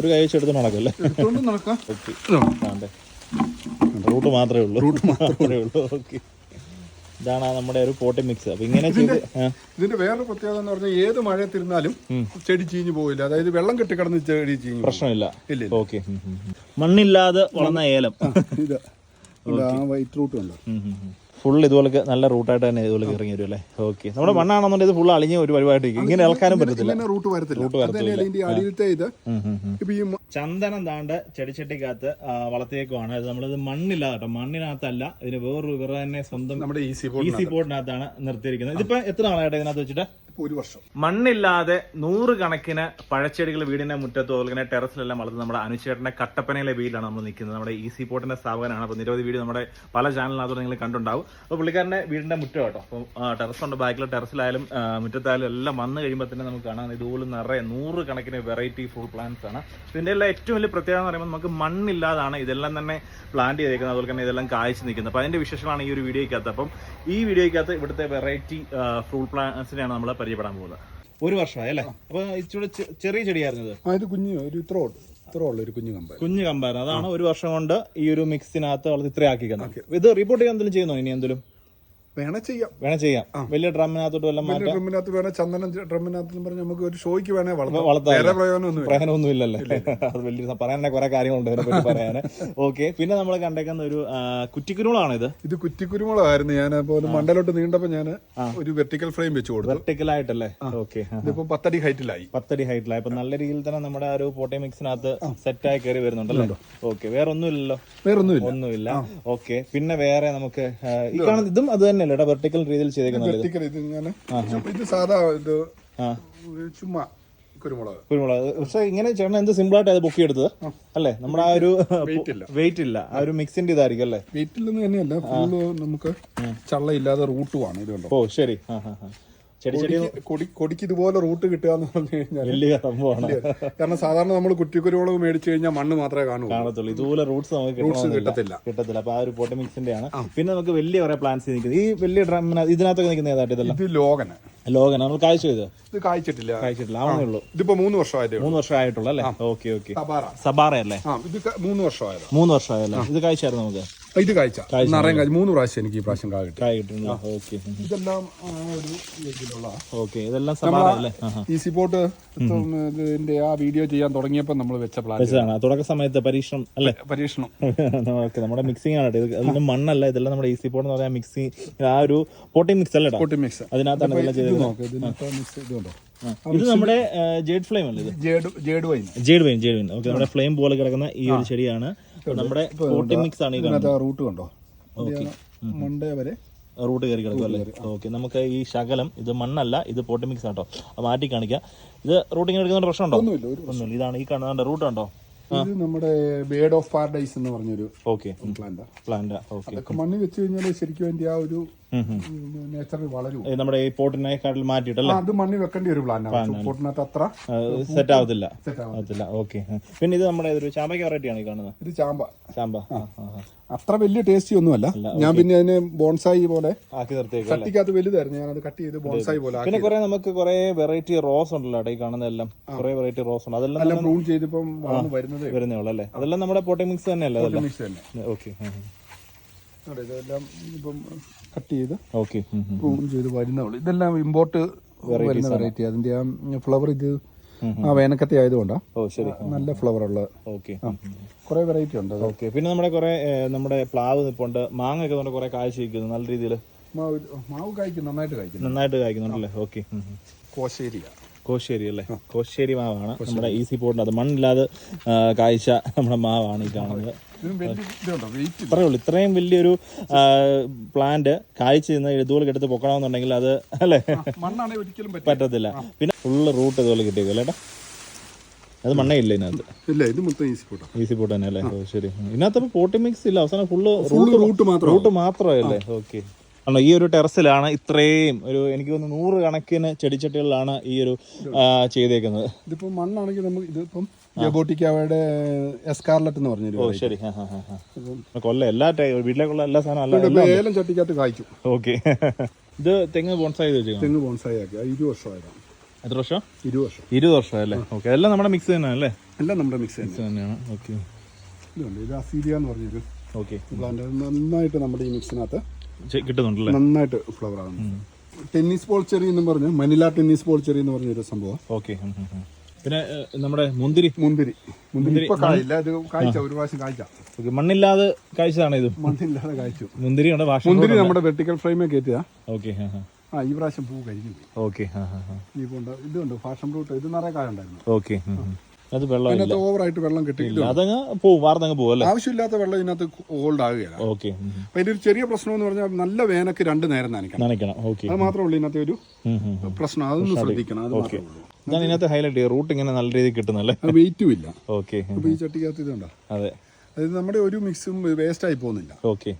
ഒരു കൈ വെച്ചെടുത്ത് നടക്കല്ലേ? എടുത്തോണ്ട് നടക്കാം. ഓക്കെ. ആണ്ടേ. റൂട്ട് മാത്രമേ ഉള്ളൂ. റൂട്ട് മാത്രമേ ഉള്ളൂ. ഓക്കെ. ഇതാണ് നമ്മുടെ ഒരു പോട്ടി മിക്സ് അപ്പൊ ഇങ്ങനെ ചെയ്ത് ഇതിന്റെ വേറൊരു പ്രത്യേകത എന്ന് പറഞ്ഞാൽ ഏത് മഴയത്തിരുന്നാലും ചെടി ചീഞ്ഞു പോവില്ല. അതായത് വെള്ളം കെട്ടിക്കിടന്ന് ചെടി ചീഞ്ഞു പ്രശ്നമില്ല. ഇല്ല. ഓക്കെ. മണ്ണില്ലാതെ വളർന്ന ഏലം. ഇതാ. ഇത് വൈറ്റ് റൂട്ട് ഉണ്ടോ ഫുൾ ഇതുപോലെ നല്ല റൂട്ടായിട്ട് തന്നെ ഇതുപോലെ ഇറങ്ങി വരും അല്ലേ? ഓക്കെ നമ്മുടെ മണ്ണാണെന്നുണ്ടെങ്കിൽ ഇത് ഫുൾ അളിഞ്ഞ് ഒരു പരിപാടി ഇങ്ങനെ ഇളക്കാനും പറ്റത്തില്ല. റൂട്ട് വരത്തില്ല. ചന്ദനം താണ്ട് ചെടിച്ചട്ടിക്കകത്ത് വളർത്തിയേക്കുവാണ്. നമ്മളിത് മണ്ണില്ലാതെ കേട്ടോ. മണ്ണിനകത്തല്ല ഇതിന് വേറൊരു വേറെ തന്നെ സ്വന്തം നമ്മുടെ ഈസി ഈസി പോർട്ടിനകത്താണ് നിർത്തിയിരിക്കുന്നത്. ഇതിപ്പോ എത്ര നാളായിട്ട് ഇതിനകത്ത് വെച്ചിട്ട്? ഒരു വർഷം. മണ്ണില്ലാതെ നൂറ് കണക്കിന് പഴച്ചെടികൾ വീടിന്റെ മുറ്റത്തും അതുപോലെ തന്നെ ടെറസിലെല്ലാം വളർത്തുന്ന നമ്മുടെ അനുചേട്ടന്റെ കട്ടപ്പനയിലെ വീടാണ് നമ്മൾ നിൽക്കുന്നത്. നമ്മുടെ ഈസി പോർട്ടിന്റെ സ്ഥാപകനാണ്. അപ്പോൾ നിരവധി വീഡിയോ നമ്മുടെ പല ചാനലിനകത്തോടെ നിങ്ങൾ കണ്ടുണ്ടാവും അപ്പോൾ പുള്ളിക്കാരന്റെ വീടിന്റെ മുറ്റം കേട്ടോ അപ്പോൾ ടെറസുണ്ട് ബാക്കിലെ ടെറസിലായാലും മുറ്റത്തായാലും എല്ലാം വന്നു കഴിയുമ്പോൾ തന്നെ നമുക്ക് കാണാം. ഇതുപോലെ നിറയെ നൂറ് കണക്കിന് വെറൈറ്റി ഫ്രൂട്ട് പ്ലാന്റ്സ് ആണ് ഇതിന്റെ എല്ലാം ഏറ്റവും വലിയ പ്രത്യേകത എന്ന് പറയുമ്പോൾ നമുക്ക് മണ്ണില്ലാതാണ് ഇതെല്ലാം തന്നെ പ്ലാന്റ് ചെയ്തേക്കുന്നത്. അതുപോലെ തന്നെ ഇതെല്ലാം കായ്ച്ചു നിൽക്കുന്നത്. അപ്പോൾ അതിന്റെ വിശേഷമാണ് ഈ ഒരു വീഡിയോയ്ക്കകത്ത്. അപ്പം ഈ വീഡിയോയ്ക്കകത്ത് ഇവിടുത്തെ വെറൈറ്റി ഫ്രൂട്ട് പ്ലാന്റ്സിനെയാണ് നമ്മൾ പരിചയപ്പെടാൻ പോകുന്നത്. ഒരു വർഷമായി അല്ലേ? അപ്പൊ ഇച്ചിരി ചെറിയ ചെടിയായിരുന്നത് ആ ഇത് കുഞ്ഞ് ഒരു ഇത്ര ഒരു കുഞ്ഞു കമ്പാരം കുഞ്ഞു അതാണ് ഒരു വർഷം കൊണ്ട് ഈ ഒരു മിക്സിനകത്ത് ഇത്രയാക്കി ഇത്രയാക്കിക്കുന്നത് ഇത് റിപ്പോർട്ട് ചെയ്യാൻ എന്തെങ്കിലും ചെയ്യുന്നോ ഇനി എന്തെങ്കിലും? വേണേ ചെയ്യാം. വേണേ ചെയ്യാം. വലിയ ഡ്രമ്മിനകത്തോട്ട് വല്ല വലിയ മാറ്റാം. ഡ്രമ്മിനകത്ത് വേണേ ചന്ദനം ഡ്രമ്മിനകത്ത് പറഞ്ഞ് നമുക്ക് ഒരു ഷോയ്ക്ക് വേണേ വളർത്താം. വളർത്താം. വേറെ പ്രയോജനമൊന്നും ഇല്ലല്ലേ അത് വലിയ പറയാൻ കുറെ കാര്യങ്ങളുണ്ട് ഇതിനെ പറ്റി പറയാൻ ഓക്കെ. പിന്നെ നമ്മൾ കണ്ടേക്കുന്ന ഒരു ആ, കുറ്റിക്കുരുളാണ് ഇത്. ഇത് കുറ്റിക്കുരുമുളകായിരുന്നു. ഞാൻ ഒരു മണ്ടലോട്ട് നീണ്ടപ്പോ ഞാൻ ഒരു വെർട്ടിക്കൽ ഫ്രെയിം വെച്ച് കൊടുത്തു. വെർട്ടിക്കൽ ആയിട്ടല്ലേ? ഓക്കെ. ഇതിപ്പോ പത്തടി ഹൈറ്റിലായി. പത്തടി ഹൈറ്റിലായി. അപ്പൊ നല്ല രീതിയിൽ തന്നെ നമ്മുടെ ആ ഒരു പോട്ടി മിക്സിനകത്ത് ആയി കയറി വരുന്നുണ്ടല്ലോ? ഓക്കെ. വേറെ ഒന്നുമില്ലല്ലോ വേറൊന്നുമില്ല. ഒന്നുമില്ല. ഓക്കെ. പിന്നെ വേറെ നമുക്ക് ആ, ഈ കാണുന്ന ഇതും അത് തന്നെയല്ലേ വെർട്ടിക്കൽ രീതിയിൽ ചെയ്തേക്കുന്നത്? വെർട്ടിക്കൽ ഇത് ഞാൻ ഇത് സാധാ ഇത്. ചുമ്മാ കുരുമുളക്. കുരുമുളക്. പക്ഷെ ഇങ്ങനെ ചേട്ടൻ എന്ത് സിമ്പിൾ ആയിട്ട് അത് പൊക്കി എടുത്തത് അല്ലേ? നമ്മുടെ ആ ഒരു Weight ഇല്ല. വെയിറ്റ് ഇല്ല. ആ ഒരു മിക്സിന്റെ ഇതായിരിക്കും അല്ലേ? വീട്ടിൽ നിന്ന് തന്നെയല്ല. ഫുള്ള് നമുക്ക് ചള്ളയില്ലാതെ റൂട്ടുമാണ് ഇത് കണ്ടോ ഓ ശരി. ആ ആ ആ. ചെടി ചെടി കൊടിക്ക് കൊടി കൊടിക്ക് ഇതുപോലെ റൂട്ട് കിട്ടുക എന്ന് പറഞ്ഞു കഴിഞ്ഞാൽ വലിയ സംഭവമാണ്. കാരണം സാധാരണ നമ്മൾ കുറ്റിക്കുരുമുളക് മേടിച്ചു കഴിഞ്ഞാൽ മണ്ണ് മാത്രമേ കാണൂ കാണത്തുള്ളൂ. ഇതുപോലെ റൂട്ട്സ് നമുക്ക്. കിട്ടത്തില്ല. കിട്ടത്തില്ല. അപ്പൊ ആ ഒരു പോട്ടി മിക്സിന്റെ ആണ്. പിന്നെ നമുക്ക് വലിയ കുറെ പ്ലാന്റ്സ് നിൽക്കുന്നത്. ഈ വലിയ ഡ്രം ഇതിനകത്തൊക്കെ നിൽക്കുന്ന ഏതായിട്ട് ഇതല്ല? ഇത് ലോകന ലോകന നമ്മൾ കാഴ്ച ചെയ്ത് ഇത് കായ്ച്ചിട്ടില്ല. കാഴ്ചയിട്ടില്ല ആവുന്നേ ഉള്ളൂ. ഇതിപ്പോ മൂന്ന് വർഷമായിട്ട് മൂന്ന് വർഷമായിട്ടുള്ള അല്ലേ? Okay okay. സബാറ. അല്ലേ ഇത് മൂന്ന് വർഷമായതാ. മൂന്ന് വർഷമായല്ലേ? ഇത് കാഴ്ചയായിരുന്നു നമുക്ക്? ഇത് കാഴ്ച നിറയും കാഴ്ച മൂന്ന് പ്രാവശ്യം എനിക്ക് ഈ പ്രാവശ്യം കായ കിട്ടി. ഇതെല്ലാം ഒരു ഇതിലുള്ള ഓക്കെ ഇതെല്ലാം സബാറ അല്ലേ? ആ ആ. ഈസി പോട്ട് ഇതിന്റെ ആ വീഡിയോ ചെയ്യാൻ തുടങ്ങിയപ്പോൾ നമ്മൾ വെച്ച പ്ലാൻ തുടക്ക സമയത്ത് പരീക്ഷണം അല്ലേ? പരീക്ഷണം. നമ്മുടെ മിക്സിംഗ് ആണ് ഇതൊന്നും മണ്ണല്ല ഇതെല്ലാം നമ്മുടെ ഈസി പോട്ട് എന്ന് പറയാൻ മിക്സി ആ ഒരു പോട്ടി മിക്സ് അല്ലേ പോട്ടി മിക്സ് അതിനകത്താണ് ഇതെല്ലാം ഇത് ചെയ്തത്. നോക്ക് മിക്സ് ഇതുണ്ടോ ഇത് നമ്മുടെ ജേഡ് ഫ്ലെയിം അല്ലേ ഇത്? Jade jade vine. Jade vine jade vine. Okay നമ്മുടെ ഫ്ലെയിം പോലെ കിടക്കുന്ന ഈ ഒരു ചെടിയാണ്. നമ്മുടെ മിക്സ് ആണ് ഇതിനകത്ത് ആ റൂട്ട് കണ്ടോ? മണ്ടേ വരെ റൂട്ട് കയറി കിടക്കും അല്ലേ? ഓക്കെ നമുക്ക് ഈ ശകലം ഇത് മണ്ണല്ല ഇത് പോട്ടി മിക്സ് ആട്ടോ. മാറ്റി കാണിക്കാം. ഇത് റൂട്ടിങ് എടുക്കുന്ന പ്രശ്നമുണ്ടോ? ഒന്നുമില്ല ഒന്നുമില്ല. ഇതാണ് ഈ കാണുന്ന റൂട്ട് ഉണ്ടോ ഇത് നമ്മുടെ ബേഡ് ഓഫ് പാരഡൈസ് എന്ന് പറഞ്ഞൊരു ഓക്കെ പ്ലാന്റ് പ്ലാന്റ് മണ്ണിൽ വെച്ച് കഴിഞ്ഞാൽ ശരിക്കും അതിന്റെ ആ ഒരു നേച്ചറിൽ വളരും നമ്മുടെ ഈ പോട്ടിനെക്കാട്ടിൽ മാറ്റിയിട്ടല്ലേ അത് മണ്ണിൽ വെക്കേണ്ട ഒരു പ്ലാനാണ് പോട്ടിനകത്ത് അത്ര സെറ്റ് ആവത്തില്ല സെറ്റ് ഓക്കെ പിന്നെ ഇത് നമ്മുടെ ഒരു ചാമ്പയ്ക്ക് വെറൈറ്റി ആണ് കാണുന്നത് ഇത് ചാമ്പ ചാമ്പ. അത്ര വലിയ ടേസ്റ്റി ഒന്നുമല്ല ഞാൻ പിന്നെ അതിന് ബോൺസായി പോലെ കട്ടിക്കകത്ത് വലുതായിരുന്നു അത് കട്ട് ചെയ്ത് ബോൺസായി പോലെ പിന്നെ കുറെ നമുക്ക് കുറെ വെറൈറ്റി റോസ് ഉണ്ടല്ലോ ഈ കാണുന്നതെല്ലാം കുറെ വെറൈറ്റി റോസ് ഉണ്ട് അതെല്ലാം ബ്രൂൺ ചെയ്തിപ്പം വരുന്നതേ വരുന്നേ ഉള്ളൂ അല്ലേ അതെല്ലാം നമ്മുടെ പോട്ടി മിക്സ് തന്നെയല്ലേ ഓക്കെ അവിടെ ഇതെല്ലാം ഇപ്പം കട്ട് ചെയ്ത് ഓക്കെ പ്രൂൺ ചെയ്ത് വരുന്നവൾ ഇതെല്ലാം ഇമ്പോർട്ട് വരുന്ന വെറൈറ്റി അതിന്റെ ആ ഫ്ലവർ ഇത് ആ വേനക്കത്തെ ആയതുകൊണ്ടാ. ഓ ശരി. നല്ല ഫ്ലവർ ഉള്ള ഓക്കെ കുറെ വെറൈറ്റി ഉണ്ട് ഓക്കെ പിന്നെ നമ്മുടെ കുറെ നമ്മുടെ പ്ലാവ് നിപ്പുണ്ട്. മാങ്ങ ഒക്കെ നമ്മുടെ കുറെ കാഴ്ച വയ്ക്കുന്നു നല്ല രീതിയിൽ മാവ് മാവ് കായ്ക്കും നന്നായിട്ട് കായ്ക്കും. നന്നായിട്ട് കായ്ക്കുന്നുണ്ടല്ലേ? ഓക്കെ കോശേരിയ. കോശ്ശേരി അല്ലേ? കോശ്ശേരി മാവാണ് നമ്മുടെ ഈസി പോർട്ടിന്റെ അത്. മണ്ണില്ലാതെ കാഴ്ച നമ്മുടെ മാവാണ് ഈ കാണുന്നത്. ഇത്രയേ ഉള്ളൂ ഇത്രയും വലിയൊരു പ്ലാന്റ് കാഴ്ച നിന്ന് ഇതുപോലെ എടുത്ത് പൊക്കണമെന്നുണ്ടെങ്കിൽ അത് അല്ലേ? പറ്റത്തില്ല. പിന്നെ ഫുള്ള് റൂട്ട് ഇതുപോലെ കിട്ടിയേക്കും അല്ലേട്ടാ അത് മണ്ണേ ഇല്ല ഇതിനകത്ത്. ഇല്ല ഇത് മൊത്തം ഈസി പോട്ട ഈസി പോട്ട് തന്നെ അല്ലേ? ശരി. ഇതിനകത്ത് പോട്ടി മിക്സ് ഇല്ല. അവസാനം ഫുള്ള് ഫുള്ള് റൂട്ട് മാത്രം. റൂട്ട് മാത്രമല്ലേ ഓക്കെ ആണോ ഈ ഒരു ടെറസിലാണ് ഇത്രയും ഒരു എനിക്ക് തോന്നുന്നു നൂറ് കണക്കിന് ചെടിച്ചട്ടികളിലാണ് ഈ ഒരു ചെയ്തേക്കുന്നത്. ഇതിപ്പോ മണ്ണാണെങ്കിൽ നമുക്ക് ഇതിപ്പം ജബോട്ടിക്കാവയുടെ എസ്കാർലറ്റ് എന്ന് പറഞ്ഞൊരു ഓ ശരി. കൊല്ല എല്ലാ ടൈ- വീട്ടിലേക്കുള്ള എല്ലാ സാധനവും അല്ല ഇപ്പം ഏലം ചട്ടിക്കകത്ത് കായ്ക്കും. ഓക്കെ. ഇത് തെങ്ങ് ബോൺസായി തെങ്ങ് ബോൺസായി ആക്കി അത് ഇരുപത് വർഷമായതാണ് എത്ര വർഷം? ഇരുപത് വർഷം. ഇരുപത് വർഷം അല്ലേ? ഓക്കെ. എല്ലാം നമ്മുടെ മിക്സ് തന്നെയാണ് അല്ലേ? എല്ലാം നമ്മുടെ മിക്സ് മിക്സ് തന്നെയാണ്. ഓക്കെ. ഇതുണ്ട് ഇത് അസീരിയ എന്ന് പറഞ്ഞൊരു ഓക്കെ. പ്ലാന്റ് നന്നായിട്ട് നമ്മുടെ ഈ മിക്സിനകത്ത് കിട്ടുന്നുണ്ടല്ലേ? നന്നായിട്ട് ഫ്ലവർ ആകുന്നു ടെന്നീസ് ബോൾ ചെറി എന്ന് പറഞ്ഞ് മനില ടെന്നീസ് ബോൾ ചെറി എന്ന് പറഞ്ഞൊരു സംഭവം. ഓക്കെ. പിന്നെ നമ്മുടെ മുന്തിരി. മുന്തിരി. മുന്തിരി ഇപ്പൊ കായില്ല ഇത് കായ്ച്ച ഒരു പ്രാവശ്യം കായ്ച്ച. ഓക്കെ മണ്ണില്ലാതെ കാഴ്ചതാണ് ഇത്? മണ്ണില്ലാതെ കാഴ്ച മുന്തിരി മുന്തിരി നമ്മുടെ വെർട്ടിക്കൽ ഫ്രെയിമേ കയറ്റിയാ ഓക്കെ ആ ഈ പ്രാവശ്യം പൂ കഴിഞ്ഞു. ഓക്കെ ഈ പൂണ്ട് ഇതുണ്ട് ഫാഷൻ ഫ്രൂട്ട് ഇത് നിറയെ കായ ഉണ്ടായിരുന്നു. ഓക്കെ അത് വെള്ളം അതിനകത്ത് ഓവറായിട്ട് വെള്ളം കിട്ടി അതങ്ങ് പോവും വാർന്നങ്ങ് പോവും അല്ലേ? ആവശ്യമില്ലാത്ത വെള്ളം ഇതിനകത്ത് ഹോൾഡ് ആകുകയില്ല ഓക്കെ അപ്പൊ ഇതിന്റെ ഒരു ചെറിയ പ്രശ്നം എന്ന് പറഞ്ഞാൽ നല്ല വേനക്ക് രണ്ട് നേരം നനയ്ക്കണം. നനയ്ക്കണം. ഓക്കെ. അത് മാത്രമേ ഉള്ളൂ ഇതിനകത്ത് ഒരു പ്രശ്നം. അതൊന്ന് ശ്രദ്ധിക്കണം. അത് മാത്രമേ ഉള്ളൂ. ഇതാണ് ഇതിനകത്ത് ഹൈലൈറ്റ് ചെയ്യാം റൂട്ട് ഇങ്ങനെ നല്ല രീതിയിൽ കിട്ടുന്നല്ലേ വെയിറ്റും ഇല്ല. ഓക്കെ. അപ്പൊ ഈ ചട്ടിക്കകത്ത് ഇതുണ്ടോ? അതെ. അതായത് നമ്മുടെ ഒരു മിക്സും വേസ്റ്റ് ആയി പോകുന്നില്ല. ഓക്കെ.